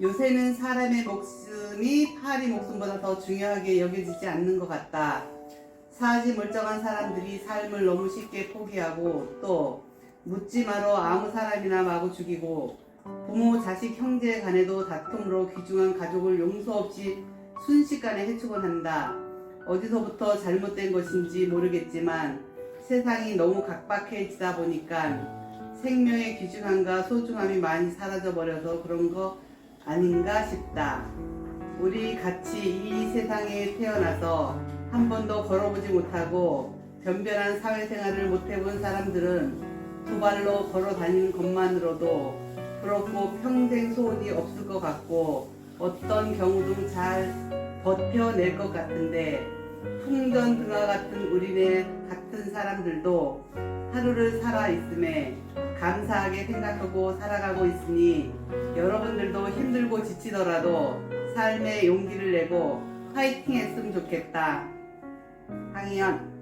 요새는 사람의 목숨이 파리 목숨보다 더 중요하게 여겨지지 않는 것 같다. 사지 멀쩡한 사람들이 삶을 너무 쉽게 포기하고 또 묻지 마로 아무 사람이나 마구 죽이고 부모, 자식, 형제 간에도 다툼으로 귀중한 가족을 용서 없이 순식간에 해치곤 한다. 어디서부터 잘못된 것인지 모르겠지만 세상이 너무 각박해지다 보니까 생명의 귀중함과 소중함이 많이 사라져 버려서 그런 거 아닌가 싶다. 우리 같이 이 세상에 태어나서 한 번도 걸어보지 못하고 변변한 사회생활을 못 해본 사람들은 두 발로 걸어 다니는 것만으로도 그렇고 평생 소원이 없을 것 같고 어떤 경우든 잘 버텨낼 것 같은데 풍전등화 같은 우리네 같은 사람들도 하루를 살아 있음에 감사하게 생각하고 살아가고 있으니 여러분들도 힘들고 지치더라도 삶의 용기를 내고 파이팅 했으면 좋겠다. 황희연